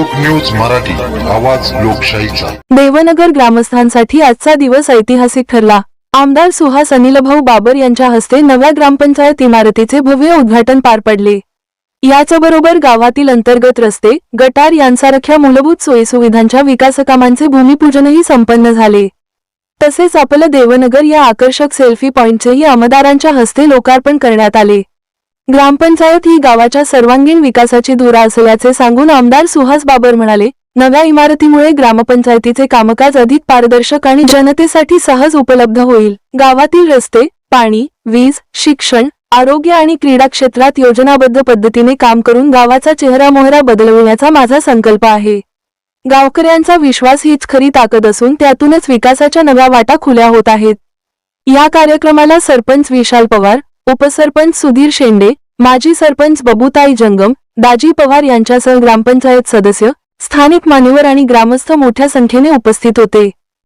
लोक न्यूज मराठी आवाज लोकशाहीचा. देवनगर ग्रामस्थांसाठी आजचा दिवस ऐतिहासिक ठरला. आमदार सुहास अनिलभाऊ बाबर यांच्या हस्ते नव्या ग्रामपंचायत इमारतीचे भव्य उद्घाटन पार पडले. याचबरोबर गावातील अंतर्गत रस्ते गटार यांसारख्या मूलभूत सोयीसुविधांच्या विकासकामांचे भूमिपूजनही संपन्न झाले. तसेच आपलं देवनगर या आकर्षक सेल्फी पॉइंटचेही आमदारांच्या हस्ते लोकार्पण करण्यात आले. ग्रामपंचायत ही गावाच्या सर्वांगीण विकासाची धुरा असल्याचे सांगून आमदार सुहास बाबर म्हणाले नव्या इमारतीमुळे ग्रामपंचायतीचे कामकाज अधिक पारदर्शक आणि जनतेसाठी सहज उपलब्ध होईल. गावातील रस्ते पाणी वीज शिक्षण आरोग्य आणि क्रीडा क्षेत्रात योजनाबद्ध पद्धतीने काम करून गावाचा चेहरा मोहरा बदलविण्याचा माझा संकल्प आहे. गावकऱ्यांचा विश्वास हीच खरी ताकद असून त्यातूनच विकासाच्या नव्या वाटा खुल्या होत आहेत. या कार्यक्रमाला सरपंच विशाल पवार उपसरपंच सुधीर शेंडे माजी सरपंच बबुताई जंगम दाजी पवार यांच्यासह ग्रामपंचायत सदस्य स्थानिक मान्यवर आणि ग्रामस्थ मोठ्या संख्येने उपस्थित होते.